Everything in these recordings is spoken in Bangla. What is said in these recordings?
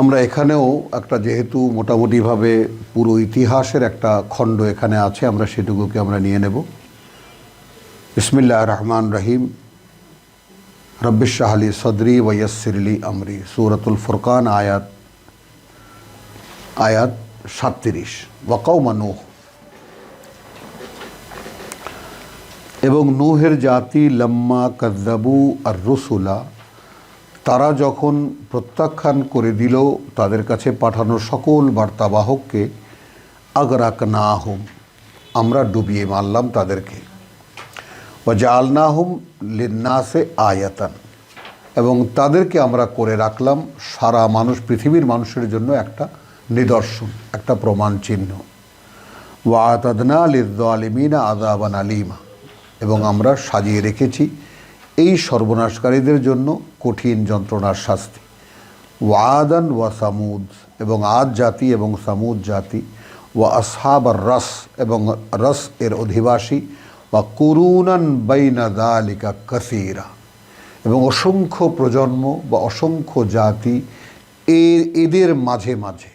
আমরা এখানেও একটা যেহেতু মোটামুটিভাবে পুরো ইতিহাসের একটা খণ্ড এখানে আছে, আমরা সেটুকুকে আমরা নিয়ে নেব। ইসমিল্লাহ রহমান রহিম রব্বিশাহ আলী সদরি ওয়সিরলি আমরি। সুরতুল ফুরকান, আয়াত আয়াত সাতত্রিশ। ওয়াকাউমা নূহ। এবং নূহের জাতি, লম্মা কদ্দাবু আর রসুলা তারা যখন প্রত্যাখ্যান করে দিল, তাদের কাছে পাঠানো সকল বার্তাবাহককে আগরাক না হোম আমরা ডুবিয়ে মারলাম তাদেরকে। ও জালনা হোম লিন্নাসে আয়াতান। এবং তাদেরকে আমরা করে রাখলাম সারা মানুষ, পৃথিবীর মানুষের জন্য একটা নিদর্শন, একটা প্রমাণ চিহ্ন। ওয়াতাদনা লিদ্দালিমিনা আদাবান আলিমা। এবং আমরা সাজিয়ে রেখেছি এই সর্বনাশকারীদের জন্য কঠিন যন্ত্রণার শাস্তি। ওয়াদান ওয়া সামুদ, এবং আদ জাতি এবং সামুদ জাতি, ওয়া আসহাব আর রস, এবং রস এর অধিবাসী বা কুরুনান বাইনা দালিকা কাসিরা। এবং অসংখ্য প্রজন্ম বা অসংখ্য জাতি এ, এদের মাঝে মাঝে,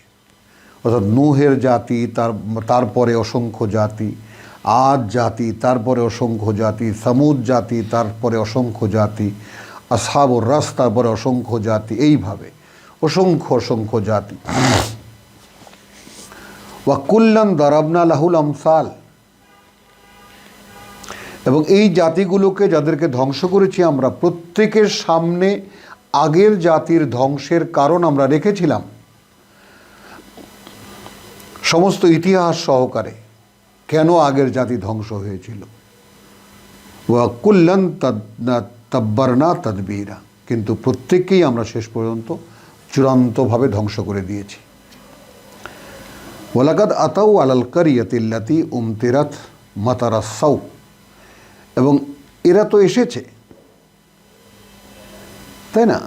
অর্থাৎ নুহের জাতি, তার, তারপরে অসংখ্য জাতি আদ জাতি, তারপরে অসংখ্য জাতি, সামুদ জাতি, তারপরে অসংখ্য জাতি আসাবর রাস, তারপরে অসংখ্য জাতি, এইভাবে। অসংখ্য অসংখ্য জাতি। ওয়াকুল্লান দারাবনা লাহুল আমসাল। এবং এই জাতিগুলোকে যাদেরকে ধ্বংস করেছি আমরা, প্রত্যেকের সামনে আগের জাতির ধ্বংসের কারণ আমরা রেখেছিলাম। সমস্ত ইতিহাস সহকারে। কেন আগের জাতি ধ্বংস হয়েছিল? ওয়াকুল্লান তাব্বারনা তদবিরা। কিন্তু প্রত্যেককেই আমরা শেষ পর্যন্ত চূড়ান্তভাবে ধ্বংস করে দিয়েছি। ওলাকাদ আতাউ আলাল কারিয়াতিল্লাতি উমতিরাত মাতারাসাউ এবং এরা তো এসেছে। তাই না?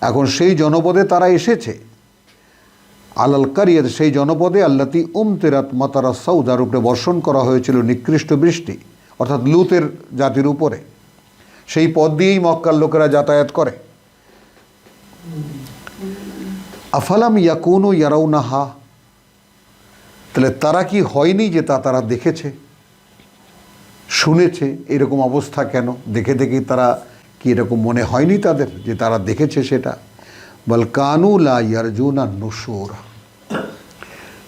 এখন সেই জনপদে তারা এসেছে। আলাল কারিয়াত, সেই জনপদে আল্লাতি উমতেরাত মাতারা সাউদার উপরে বর্ষণ করা হয়েছিল নিকৃষ্ট বৃষ্টি, অর্থাৎ লুতের জাতির উপরে। সেই পথ দিয়েই মক্কার লোকেরা যাতায়াত করে। আফালাম ইয়াকুনু ইয়ারাউনাহা? তাহলে তারা কি হয়নি যে তা তারা দেখেছে? শুনেছে এরকম অবস্থা কেন? দেখে দেখে তারা কি এরকম মনে হয়নি তাদের যে তারা দেখেছে সেটা? বল কানু লা ইয়ারজুনা নুসুর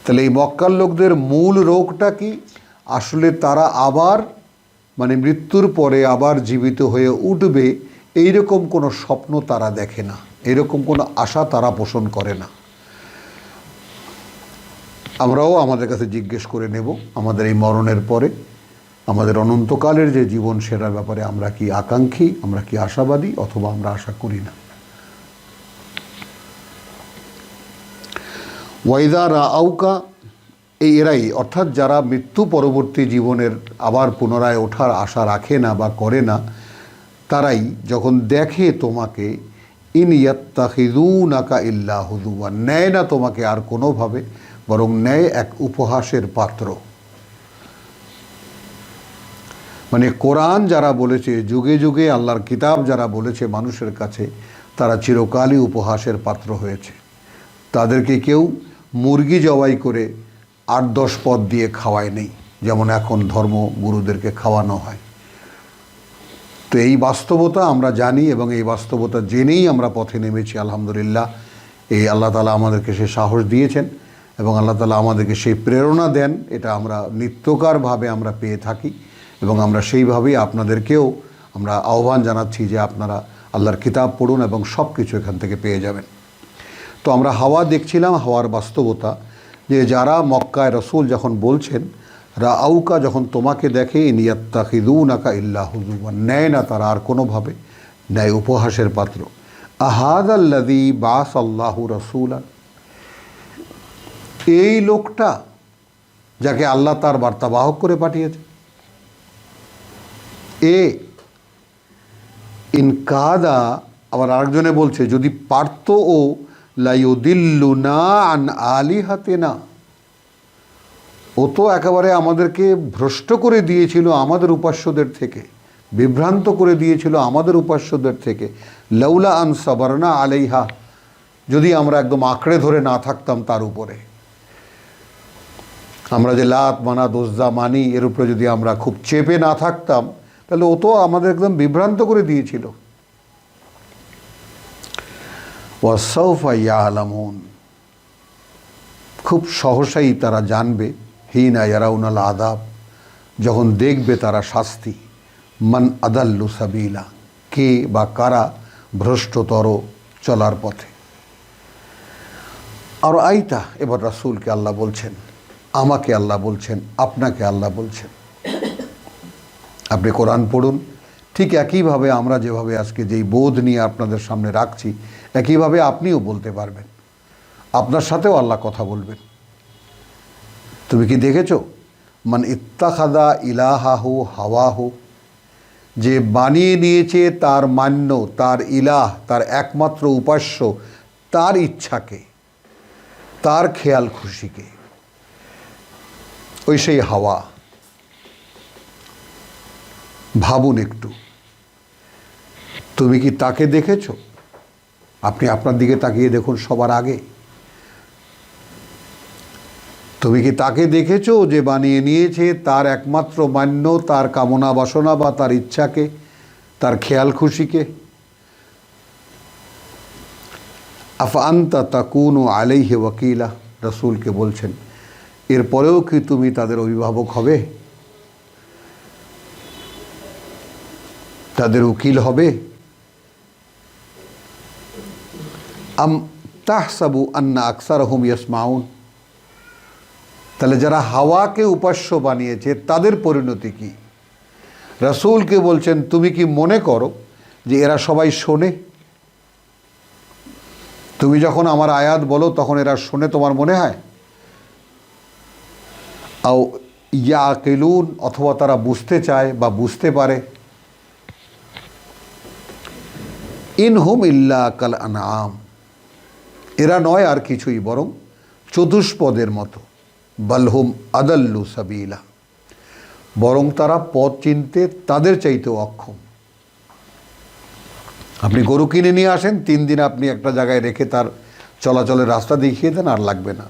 তাহলে এই মক্কার লোকদের মূল রোগটা কি? আসলে তারা আবার মানে মৃত্যুর পরে আবার জীবিত হয়ে উঠবে, এইরকম কোনো স্বপ্ন তারা দেখে না। এরকম কোনো আশা তারা পোষণ করে না। আমরাও আমাদের কাছে জিজ্ঞেস করে নেব আমাদের এই মরণের পরে, আমাদের অনন্তকালের যে জীবন সেটার ব্যাপারে আমরা কি আকাঙ্ক্ষী, আমরা কি আশাবাদী অথবা আমরা আশা করি না। ওয়াইদা রা আউকা এই এরাই। অর্থাৎ যারা মৃত্যু পরবর্তী জীবনের আবার পুনরায় ওঠার আশা রাখে না বা করে না, তারাই যখন দেখে তোমাকে, ইন ইয়াত্তাহিদুনাকা ইল্লা হুদুয়া নেয় না তোমাকে আর কোনোভাবে, বরং নেয় এক উপহাসের পাত্র। মানে কোরআন যারা বলেছে, যুগে যুগে আল্লাহর কিতাব যারা বলেছে মানুষের কাছে, তারা চিরকালই উপহাসের পাত্র হয়েছে। তাদেরকে কেউ মুরগি জবাই করে আট দশ পদ দিয়ে খাওয়ায় নেই, যেমন এখন ধর্ম গুরুদেরকে খাওয়ানো হয়। তো এই বাস্তবতা আমরা জানি এবং এই বাস্তবতা জেনেই আমরা পথে নেমেছি, আলহামদুলিল্লাহ। এই আল্লাহ তালা আমাদেরকে সে সাহস দিয়েছেন এবং আল্লাহ তালা আমাদেরকে সেই প্রেরণা দেন, এটা আমরা নিত্যকারভাবে আমরা পেয়ে থাকি এবং আমরা সেইভাবেই আপনাদেরকেও আমরা আহ্বান জানাচ্ছি যে আপনারা আল্লাহর কিতাব পড়ুন এবং সব কিছু এখান থেকে পেয়ে যাবেন। তো আমরা হাওয়া দেখছিলাম, হাওয়ার বাস্তবতা, যে যারা মক্কায় রসুল যখন বলছেন রা আউকা যখন তোমাকে দেখে নিয়াত্তা খিদুন আকা ইল্লা হুজুবা নেয় না তারা আর কোনোভাবে নেয় উপহাসের পাত্র। আহাদ আল্লাদি বাস আল্লাহু রসুল এই লোকটা যাকে আল্লাহ তার বার্তাবাহক করে পাঠিয়েছে। এ ইনকাদা আবার আরেকজনে বলছে, যদি পারত ও লাইউদিল্লুনা আন আলি হাতে না ও তো একেবারে আমাদেরকে ভ্রষ্ট করে দিয়েছিল আমাদের উপাস্যদের থেকে, বিভ্রান্ত করে দিয়েছিল আমাদের উপাস্যদের থেকে। লৌলা আন সাবারনা আলাইহা, যদি আমরা একদম আঁকড়ে ধরে না থাকতাম তার উপরে। আমরা যে লাত মানা দোজা মানি, এর উপরে যদি আমরা খুব চেপে না থাকতাম, তাহলে ও তো আমাদের একদম বিভ্রান্ত করে দিয়েছিল। ওয়াসৌফা ইয়া আলামুন খুব সহসাই তারা জানবে, হিনা ইয়ারাউনাল আদাব যখন দেখবে তারা শাস্তি। মান আদাল্লু সাবিলা, কে বা কারা ভ্রষ্টতর চলার পথে। আর আইতা, এবার রাসুলকে আল্লাহ বলছেন, আমাকে আল্লাহ বলছেন, আপনাকে আল্লাহ বলছেন। আপনি কোরআন পড়ুন, ঠিক একইভাবে আমরা যেভাবে আজকে যেই বোধ নিয়ে আপনাদের সামনে রাখছি একইভাবে আপনিও বলতে পারবেন? আপনার সাথেও আল্লাহ কথা বলবেন। তুমি কি দেখেছ? মান ইত্তাখাদা ইলাহাহু হাওয়াহু। যে বানিয়ে নিয়েছে তার মান্য, তার ইলাহ, তার একমাত্র উপাস্য, তার ইচ্ছাকে, তার খেয়াল খুশিকে। ওই সেই হাওয়া। ভাবুন একটু। তুমি কি তাকে দেখেছ? আপনি আপনার দিকে তাকিয়ে দেখুন সবার আগে। তুমি কি তাকে দেখেছ যে বানিয়ে নিয়েছে তার একমাত্র মান্য, তার কামনা বাসনা বা তার ইচ্ছাকে, তার খেয়াল খুশিকে? আফআন্তা তাকুন ও আলাইহে ওয়াকিলা, রসুলকে বলছেন, এরপরেও কি তুমি তাদের অভিভাবক হবে? তাদের উকিল হবে? আম তাহসাবু আন্না আকসার হোম ইয়াসমাউন তাহলে যারা হাওয়াকে উপাস্য বানিয়েছে, তাদের পরিণতি কি? রাসূলকে বলছেন, তুমি কি মনে করো যে এরা সবাই শোনে? তুমি যখন আমার আয়াত বলো, তখন এরা শোনে, তোমার মনে হয়? আও ইয়া কেলুন অথবা তারা বুঝতে চায় বা বুঝতে পারে। ইন হুম ইল্লা কাল আনাম এরা নয় আর কিছুই, বরং চতুষ্পদের মতো। বালহুম আদাল্লু সাবিলা। বরং তারা পথ চিনতে তাদের চাইতেও অক্ষম। আপনি গরু কিনে নিয়ে আসেন, তিন দিন আপনি একটা জায়গায় রেখে তার চলাচলের রাস্তা দেখিয়ে দেন, আর লাগবে না।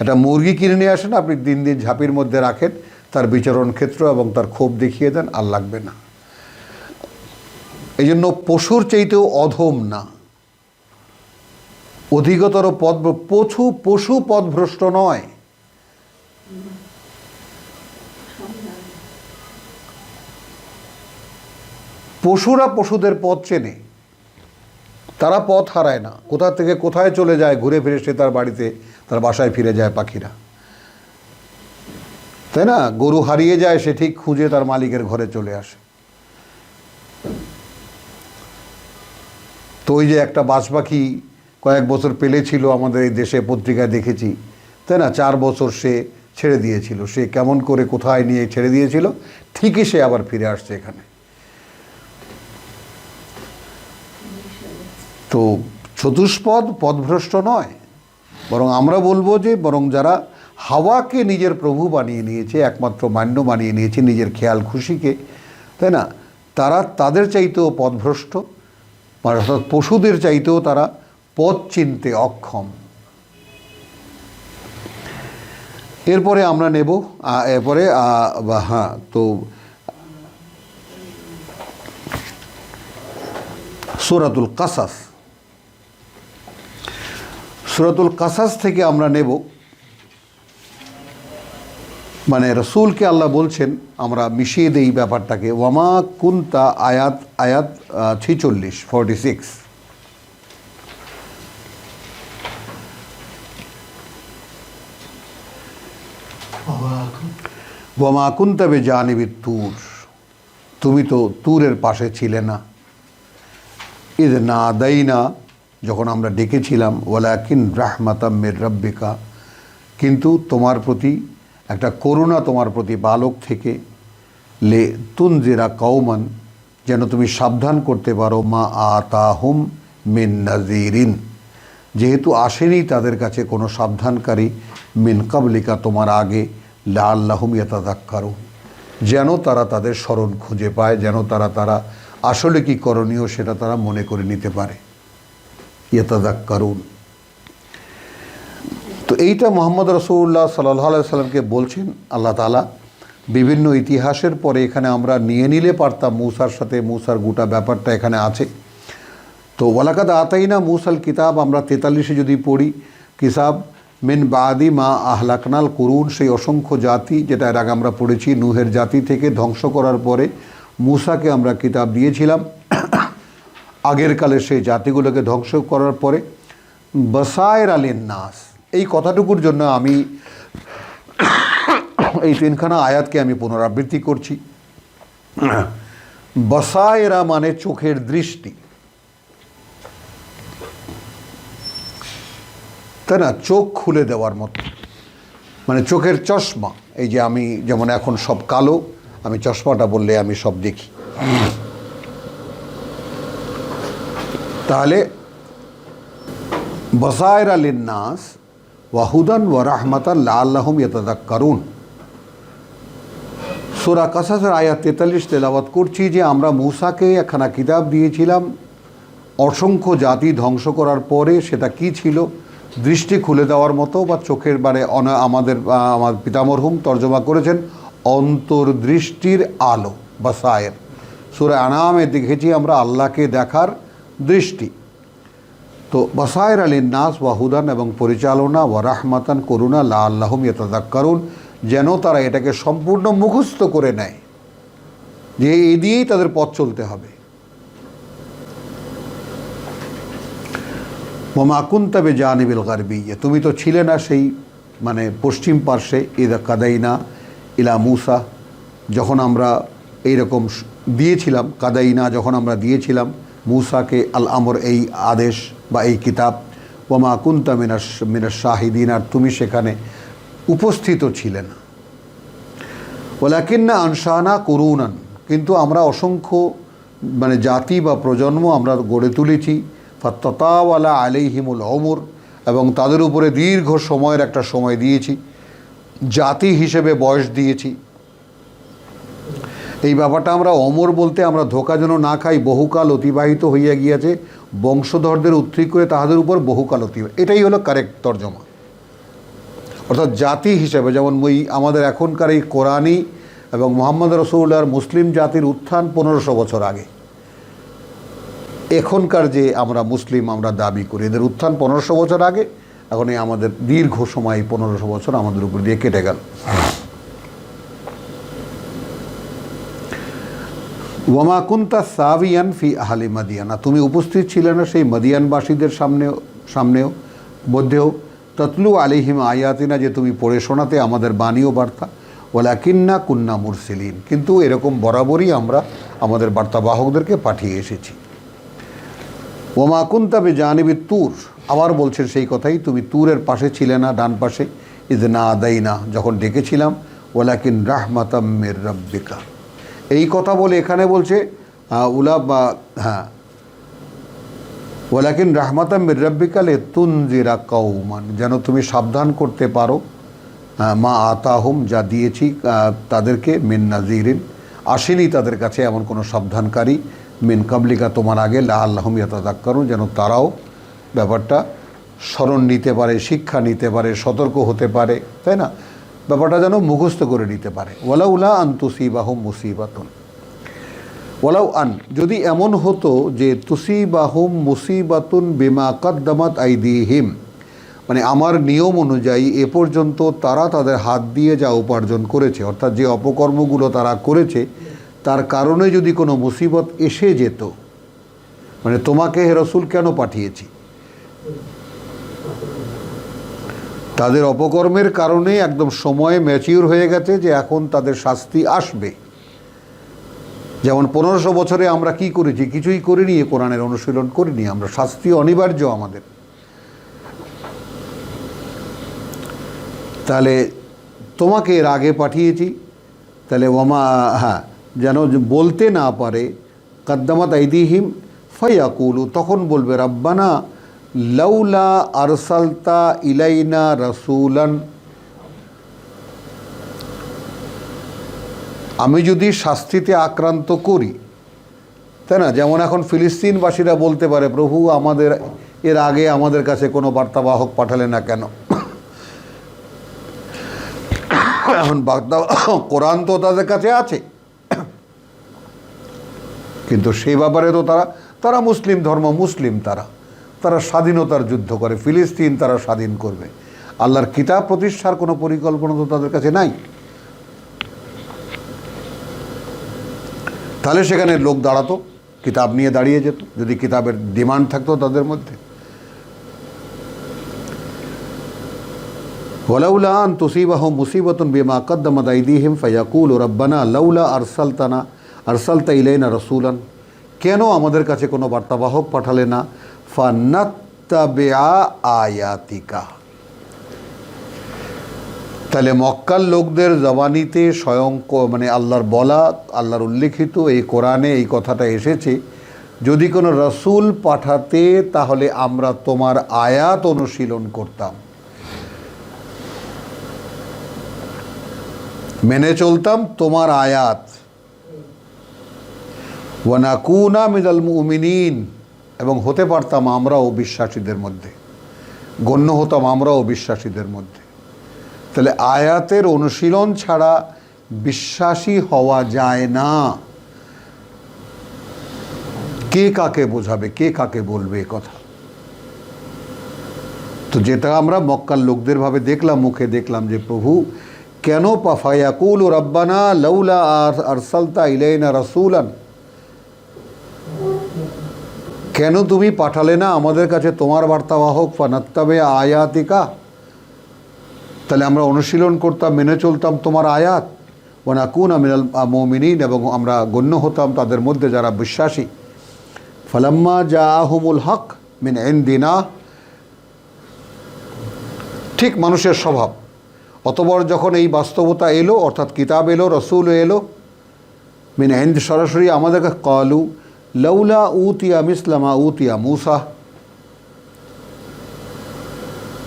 একটা মুরগি কিনে নিয়ে আসেন, আপনি দিন দিন ঝাঁপির মধ্যে রাখেন, তার বিচরণ ক্ষেত্র এবং তার ক্ষোভ দেখিয়ে দেন, আর লাগবে না। এই জন্য পশুর চাইতেও অধম না। অধিকতর পদ পশু পশু পদভ্রষ্ট নয়। পশুরা পশুদের পথ চেনে। তারা পথ হারায় না। কোথা থেকে কোথায় চলে যায়, ঘুরে ফিরে সে তার বাড়িতে, তার বাসায় ফিরে যায় পাখিরা। তাই না? গরু হারিয়ে যায়, সে ঠিক খুঁজে তার মালিকের ঘরে চলে আসে। তো ওই যে একটা বাজ পাখি কয়েক বছর পেলেছিল আমাদের এই দেশে পত্রিকায় দেখেছি। তাই না? চার বছর সে ছেড়ে দিয়েছিল। সে কেমন করে কোথায় নিয়ে ছেড়ে দিয়েছিল, ঠিকই সে আবার ফিরে আসছে এখানে। তো চতুষ্পদ পদভ্রষ্ট নয়। বরং আমরা বলব যে, বরং যারা হাওয়াকে নিজের প্রভু বানিয়ে নিয়েছে, একমাত্র মান্য বানিয়ে নিয়েছে, নিজের খেয়াল খুশিকে, তাই না? তারা তাদের চাইতেও পদভ্রষ্ট, অর্থাৎ পশুদের চাইতেও তারা পথ চিনতে অক্ষম। এরপরে আমরা নেব এরপরে হ্যাঁ তো সুরাতুল কাসাস। সুরাতুল কাসাস থেকে আমরা নেব মানে রসুলকে আল্লাহ বলছেন, আমরা মিশিয়ে দেই ব্যাপারটাকে। ওয়ামা কুন্তা আয়াত আয়াত ছিচল্লিশ, ফর্টি সিক্স। ওয়ামা কুন্তাবে জানিবি তুর। তুমি তো তুরের পাশে ছিলে না। ঈদ না দেই না যখন আমরা ডেকেছিলাম, ওয়ালাকিন রাহমাতাম মের রব্বিকা, কিন্তু তোমার প্রতি, একটা করুণা তোমার প্রতি বালক থেকে, লে তুনজিরা কৌমান যেন তুমি সাবধান করতে পারো, মা আতাহুম মিন নাজিরিন। যেহেতু আসেনি তাদের কাছে কোনো সাবধানকারী মিন কাবলিকা, তোমার আগে লা আল্লাহম ইয়াতাদাক্কারু যেন তারা তাদের স্মরণ খুঁজে পায়, যেন তারা তারা আসলে কি করণীয় সেটা তারা মনে করে নিতে পারে। ইয়াতাদাক্কারুন তো এইটা মোহাম্মদ রসুল্লাহ সাল্লাহ সাল্লামকে বলছেন, আল্লাহ তালা বিভিন্ন ইতিহাসের পরে এখানে আমরা নিয়ে নিলে পারতাম মূসার সাথে, মূসার গোটা ব্যাপারটা এখানে আছে। তো ওয়ালাকাদ আতাইনা মুসাল কিতাব, আমরা তেতাল্লিশে যদি পড়ি, কিতাব মিন বাদি মা আহলাকনাল করুন, সেই অসংখ্য জাতি যেটা এর আগে আমরা পড়েছি, নুহের জাতি থেকে ধ্বংস করার পরে মূসাকে আমরা কিতাব দিয়েছিলাম। আগের কালে সেই জাতিগুলোকে ধ্বংস করার পরে, বসায়ের আলীন নাস এই কথাটুকুর জন্য আমি এই তিনখানা আয়াতকে আমি পুনরাবৃত্তি করছি। বসায়েরা মানে চোখের দৃষ্টি। তাই না চোখ খুলে দেওয়ার মতো। মানে চোখের চশমা, এই যে আমি যেমন এখন সব কালো, আমি চশমাটা বললে আমি সব দেখি। তাহলে, বসায়ের আলীন নাস ওয়াহুদান ওয়া রাহমাতান আল্লাহম কারুন সোরা কাসাসের আয়াত তেতাল্লিশ তেলাওয়াত করছি যে আমরা মূসাকে একখানা কিতাব দিয়েছিলাম। অসংখ্য জাতি ধ্বংস করার পরে সেটা কি ছিল? দৃষ্টি খুলে দেওয়ার মতো বা চোখের মানে আমাদের আমার পিতামরহুম তর্জমা করেছেন, অন্তর্দৃষ্টির আলো বা সায়ের। সুরে আনামে দেখেছি আমরা আল্লাহকে দেখার দৃষ্টি। তো বাসায়ের আলী নাস ওয়াহুদান এবং পরিচালনা ওয়া রাহমাতান করুণা লা আল্লাহম ইয়তাদাক্কারুন যেন তারা এটাকে সম্পূর্ণ মুখস্থ করে নেয়। যে এই দিয়েই তাদের পথ চলতে হবে। মোমাকুন তবে জানিবিল গারবি তুমি তো ছিলে না সেই মানে পশ্চিম পার্শ্বে, ইদা কাদাইনা ইলা মুসা। যখন আমরা এইরকম দিয়েছিলাম, কাদাইনা যখন আমরা দিয়েছিলাম, মুসাকে আল আমর এই আদেশ বা এই কিতাব, ওমা কুন্তা মিনাস মিনাস শাহিদিন আর তুমি সেখানে উপস্থিত ছিলে না। ওলাকিন্না আনসানা করুনান। কিন্তু আমরা অসংখ্য মানে জাতি বা প্রজন্ম আমরা গড়ে তুলেছি ফাত্তাওয়ালা আলাইহিমুল অমর এবং তাদের উপরে দীর্ঘ সময়ের একটা সময় দিয়েছি, জাতি হিসেবে বয়স দিয়েছি। এই ব্যাপারটা আমরা অমর বলতে আমরা ধোকা যেন না খাই, বহুকাল অতিবাহিত হইয়া গিয়াছে, বংশধরদের উত্তরি করে তাহাদের উপর বহুকাল অতিবাহিত। এটাই হলো কারেক্ট তর্জমা। অর্থাৎ জাতি হিসেবে, যেমন ওই আমাদের এখনকার এই কোরআনই এবং মোহাম্মদ রসুল্লাহর মুসলিম জাতির উত্থান পনেরোশো বছর আগে। এখনকার যে আমরা মুসলিম, আমরা দাবি করি, এদের উত্থান পনেরোশো বছর আগে, এখন এই আমাদের দীর্ঘ সময় পনেরোশো বছর আমাদের উপর দিয়ে কেটে গেল। ওয়ামা কুন্তা সাবিয়ান ফি আহালি মাদিয়ানা। তুমি উপস্থিত ছিলে না সেই মাদিয়ানবাসীদের সামনেও সামনেও, মধ্যেও। ততলু আলিহিম আয়াতিনা, যে তুমি পড়ে শোনাতে আমাদের বাণী ও বার্তা। ওলাকিন্না কুন্না মুরসিলিন। কিন্তু এরকম বরাবরই আমরা আমাদের বার্তাবাহকদেরকে পাঠিয়ে এসেছি। ওমা কুন্তাবে জানিবি তুর। আবার বলছেন সেই কথাই, তুমি তুরের পাশে ছিলে না, ডান পাশে। ইদ না আদাই না যখন ডেকেছিলাম ওলাকিন রাহমাতাম্মের রব্বিকা। এই কথা বলে এখানে বলছে উলা বা হ্যাঁ ওলাকিন রাহমাতাম্মের রব্বিকালে তুনজিরা কৌমান যেন তুমি সাবধান করতে পারো মা আতাহুম, যা দিয়েছি তাদেরকে মিন নাজিরিন। আসেনি তাদের কাছে এমন কোনো সাবধানকারী। মিন কাবলিকা, তোমার আগে লা আল্লাহম ইয়াতাদাক্কারুন যেন তারাও ব্যাপারটা স্মরণ নিতে পারে, শিক্ষা নিতে পারে, সতর্ক হতে পারে, তাই না? ব্যাপারটা যেন মুখস্থ করে নিতে পারে। ওয়ালাউলা আন্তুসিবাহম মুসিবাতুন। ওলাউ আন, যদি এমন হতো যে তুসিবাহুম মুসিবাতুন বিমা কদ্দামাত আইদিহিম মানে আমার নিয়ম অনুযায়ী এ পর্যন্ত তারা তাদের হাত দিয়ে যা উপার্জন করেছে, অর্থাৎ যে অপকর্মগুলো তারা করেছে তার কারণে যদি কোনো মুসিবত এসে যেত মানে তোমাকে হে রসুল কেন পাঠিয়েছি? তাদের অপকর্মের কারণে একদম সময় ম্যাচিউর হয়ে গেছে যে এখন তাদের শাস্তি আসবে। যেমন পনেরোশো বছরে আমরা কি করেছি? কিছুই করিনি, এ কোরআনের অনুশীলন করিনি। আমরা শাস্তি অনিবার্য আমাদের। তাহলে তোমাকে এর আগে পাঠিয়েছি। তাহলে ওমা হ্যাঁ যেন বলতে না পারে, কাদ্দামাত আইদিহিম ফাইয়াকুলু তখন বলবে, রাব্বানা, লাউলা আরসালতা ইলাইনা রসুলান। আমি যদি শাস্তিতে আক্রান্ত করি, তাই না? যেমন এখন ফিলিস্তিনবাসীরা বলতে পারে, প্রভু, আমাদের, এর আগে আমাদের কাছে কোনো বার্তাবাহক পাঠালে না কেন? এখন বাগদা কোরআন তো তাদের কাছে আছে। কিন্তু সেই ব্যাপারে তো তারা তারা মুসলিম ধর্ম, মুসলিম তারা। তারা স্বাধীনতার যুদ্ধ করে, ফিলিস্তিন তারা স্বাধীন করবে। আল্লাহর কিতাব প্রতিষ্ঠার কোনো পরিকল্পনা তো তাদের কাছে নাই। তাহলে সেখানে লোক দাঁড়াতো, কিতাব নিয়ে দাঁড়িয়ে যেত, যদি কিতাবের ডিমান্ড থাকতো তাদের মধ্যে। ওলাউলা আন তুসিবাহ মুসিবতুন বিমা কদ্দামাত আইদিহিম ফায়াকুল রব্বানা লাউলা আরসালতানা আরসালতা ইলাইনা রসুলান কেন আমাদের কাছে কোনো বার্তাবাহক পাঠালে না? ফান্নাত্তাবিআ আয়াতিকা। তাহলে মক্কার লোকদের জবানিতে স্বয়ং মানে আল্লাহর বলা, আল্লাহর উল্লেখিত এই কোরআনে এই কথাটা এসেছে, যদি কোনো রসুল পাঠাতে, তাহলে আমরা তোমার আয়াত অনুশীলন করতাম। মেনে চলতাম তোমার আয়াত। ওয়ানাকুনা মিদাল মুমিনিন। এবং হতে পারতাম আমরাও বিশ্বাসীদের মধ্যে। গণ্য হতাম আমরাও বিশ্বাসীদের মধ্যে। তাহলে আয়াতের অনুশীলন ছাড়া বিশ্বাসী হওয়া যায় না। কে কাকে বোঝাবে, কে কাকে বলবে কথা? তো যেটা আমরা মক্কার লোকদের ভাবে দেখলাম, মুখে দেখলাম যে প্রভু, কেন পাফায়াকুল ও রব্বানা লৌলা আর আরসালতা ইলাইনা রাসূলান? কেন তুমি পাঠালে না? আমাদের কাছে তোমার বার্তাবাহক ফানাত্তাবে আয়াতিকা। তাহলে আমরা অনুশীলন করতাম, মেনে চলতাম তোমার আয়াত। ওয়ানাকুন আমিনাল মমিনিন, এবং আমরা গণ্য হতাম তাদের মধ্যে যারা বিশ্বাসী। ফালাম্মা যা আহমুল হক মিন এন দিনা ঠিক মানুষের স্বভাব। অতবর যখন এই বাস্তবতা এলো, অর্থাৎ কিতাব এলো, রসুল এলো, মিন হিন্দ সরাসরি আমাদের কলু লৌলা উতিয়া মিসলামা উতিয়া মূসা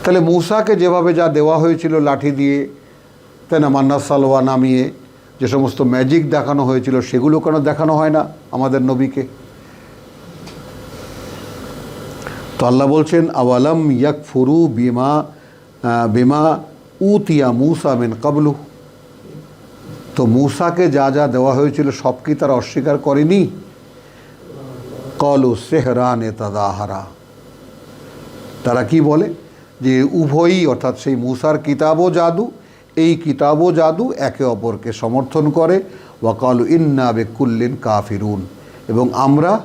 তাহলে মূসাকে যেভাবে যা দেওয়া হয়েছিল লাঠি দিয়ে তাই না মান্না সালোয়া নামিয়ে যে সমস্ত ম্যাজিক দেখানো হয়েছিল, সেগুলো কেন দেখানো হয় না আমাদের নবীকে? তো আল্লাহ বলছেন, আওয়ালাম ইয়াক ফুরু বিমা বিমা উতিয়া মূসা মেন কাবলু। তো মূসাকে যা যা দেওয়া হয়েছিল সব কি তারা অস্বীকার করেনি? কলু সেহরানে তাদাহারা। তারা কি বলে? যে উভয়ই অর্থাৎ সেই মুসার কিতাবও জাদু, এই কিতাবও জাদু একে অপরকে সমর্থন করে। ওয়াকালু ইন্না বেকুল্লিন কাফিরুন। এবং আমরা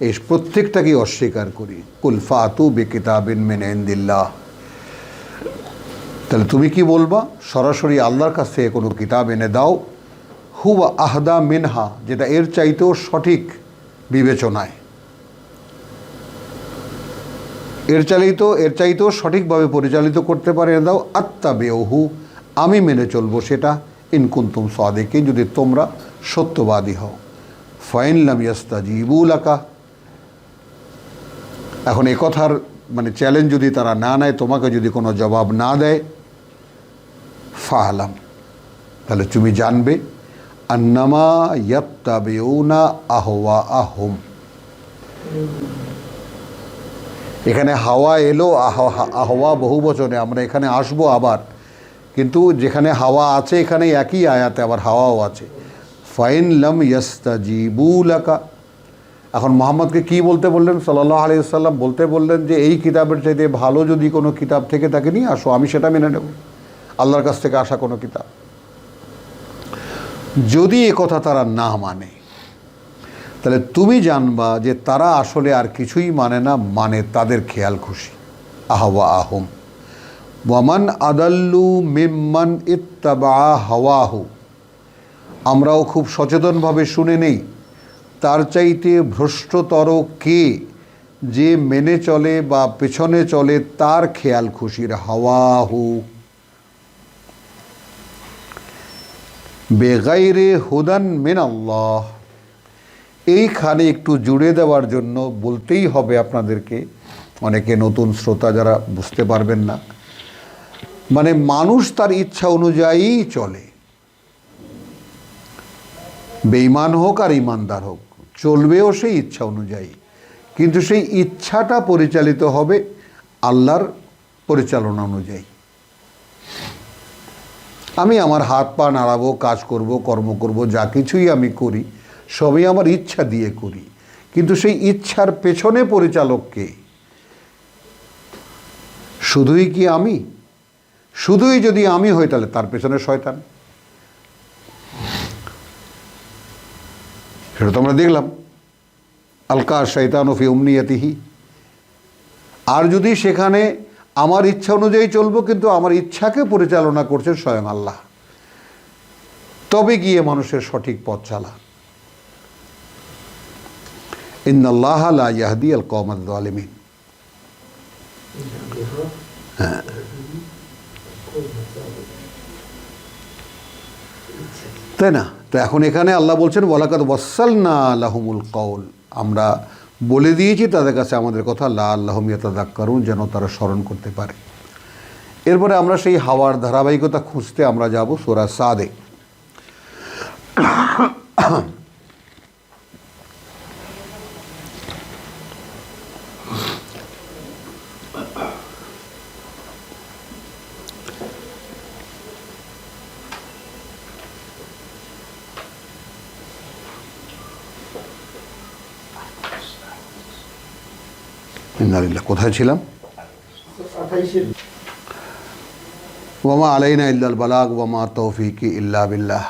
এই প্রত্যেকটাকেই অস্বীকার করি। কুল ফাতু বে কিতাবিন মেন ইন্দিল্লাহ। তাহলে তুমি কি বলবা? সরাসরি আল্লাহর কাছ থেকে কোনো কিতাব এনে দাও। হুয়া আহদা মিনহা, যেটা এর চাইতেও সঠিক বিবেচনায়। এর চালিত, এর চাইতেও সঠিকভাবে পরিচালিত করতে পারে দাও আত্মা বেহু আমি মেনে চলবো সেটা ইনকুন্তুম সাদেকে যদি তোমরা সত্যবাদী হও। ফাইন লাম ইয়াস্তা জিবুলাকা এখন এ কথার মানে চ্যালেঞ্জ যদি তারা না নেয়, তোমাকে যদি কোনো জবাব না দেয়, ফাহলাম। তাহলে তুমি জানবে, আন্নামা ইয়াত্তাবিউনা আহওয়া আহম এখানে হাওয়া এলো আহওয়া বহু বচনে, আমরা এখানে আসব আবার। কিন্তু যেখানে হাওয়া আছে, এখানে একই আয়াতে আবার হাওয়াও আছে। ফাইন লাম ইয়াস্তাজিবুলাকা এখন মোহাম্মদকে কি বলতে বললেন? সাল্লাহ আলিয়াল্লাম বলতে বললেন যে, এই কিতাবের চাইতে ভালো যদি কোনো কিতাব থেকে তাকে নিয়ে আসো, আমি সেটা মেনে নেব। আল্লাহর কাছ থেকে আসা কোনো কিতাব। যদি কথা তারা না মানে তাহলে তুমি জানবা যে তারা আসলে আর কিছুই মানে না মানে তাদের খেয়াল খুশি। আহওয়া আহম। ওয়ামান আদাল্লু মিম্মান ইত্তাবা হাওয়াহু। আমরাও খুব সচেতনভাবে শুনে নেই, তার চাইতে ভ্রষ্টতর কে যে মেনে চলে বা পেছনে চলে তার খেয়াল খুশির হাওয়াহু। বেগাইরে হুদান মেন আল্লাহ এইখানে একটু জুড়ে দেওয়ার জন্য বলতেই হবে আপনাদেরকে, অনেকে নতুন শ্রোতা যারা বুঝতে পারবেন না। মানে মানুষ তার ইচ্ছা অনুযায়ী চলে। বেঈমান হোক আর ইমানদার হোক, চলবেও সেই ইচ্ছা অনুযায়ী। কিন্তু সেই ইচ্ছাটা পরিচালিত হবে আল্লাহর পরিচালনা অনুযায়ী। আমি আমার হাত পা নাড়াবো, কাজ করব, কর্ম করব, যা কিছুই আমি করি সবই আমার ইচ্ছা দিয়ে করি। কিন্তু সেই ইচ্ছার পেছনে পরিচালককে শুধুই কি আমি? শুধুই যদি আমি হই তাহলে তার পেছনে শয়তান। সেটা তো আমরা দেখলাম। আলকা শৈতান ফি উমনিয়াতিহি। আর যদি সেখানে আমার ইচ্ছা অনুযায়ী চলবো, কিন্তু আমার ইচ্ছাকে পরিচালনা করছেন স্বয়ং আল্লাহ। তবে গিয়ে মানুষের সঠিক পথ চালা ইন্নাল্লাহ লা ইয়াহদি আল কৌমাদ আলমিন তাই না? তো এখন এখানে আল্লাহ বলছেন ওয়ালাকাত ওয়াসাল না আল্লাহমুল কৌল আমরা বলে দিয়েছি তাদের কাছে আমাদের কথা, লা আল্লাহমিয়াতাদাক করুন যেন তারা স্মরণ করতে পারে। এরপরে আমরা সেই হাওয়ার ধারাবাহিকতা খুঁজতে আমরা যাব সোরা সাদে। ইন্নালিল্লাহ কোথায় ছিলাম? ওয়ামা আলাইনা ইল্লাল বালাগ ওয়ামা তৌফিকি ইল্লা বিল্লাহ।